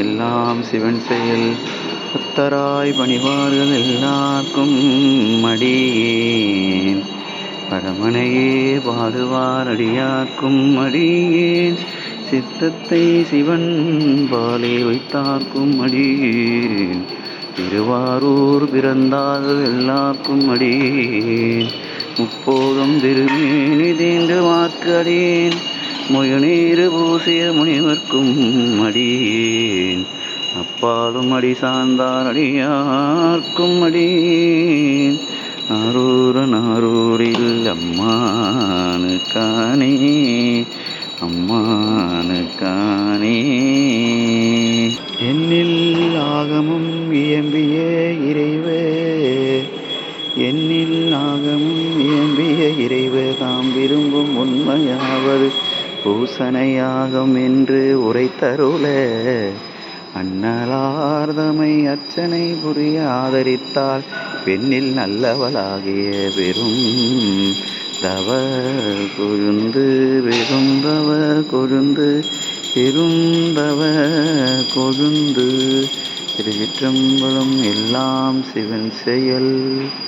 எல்லாம் சிவன் செயல். புத்தராய் பணிவார்கள் எல்லாருக்கும் மடியேன் பரமனையே பாடுவார் அடியாக்கும் மடியேன் சித்தத்தை சிவன் பாலே வைத்தார்க்கும் அடியேன் திருவாரூர் பிறந்தார்கள் எல்லாருக்கும் அடியேன் முப்போதும் திருமேனி தீண்டு வாக்கு அடியேன் முயநீரு பூசிய முனிவர்க்கும் அடியேன். அப்பாலும் அடி சார்ந்தார் அடியார்க்கும் அடியேன். அம்மானு காணே அம்மானு காணே. என்னில் ஆகமும் இயம்பிய இறைவே என்னில் ஆகமும் இயம்பிய இறைவே தாம் விரும்பும் உண்மையாவது பூசனையாகும் என்று உரைத்தருள. அன்னலார்தமை அர்ச்சனை புரிய ஆதரித்தால் பெண்ணில் நல்லவளாகிய பெரும் தவ கொழுந்து பெருந்தவ கொழுந்து பெருந்தவ கொழுந்து திருச்சிற்றம்பலம் எல்லாம் சிவன் செயல்.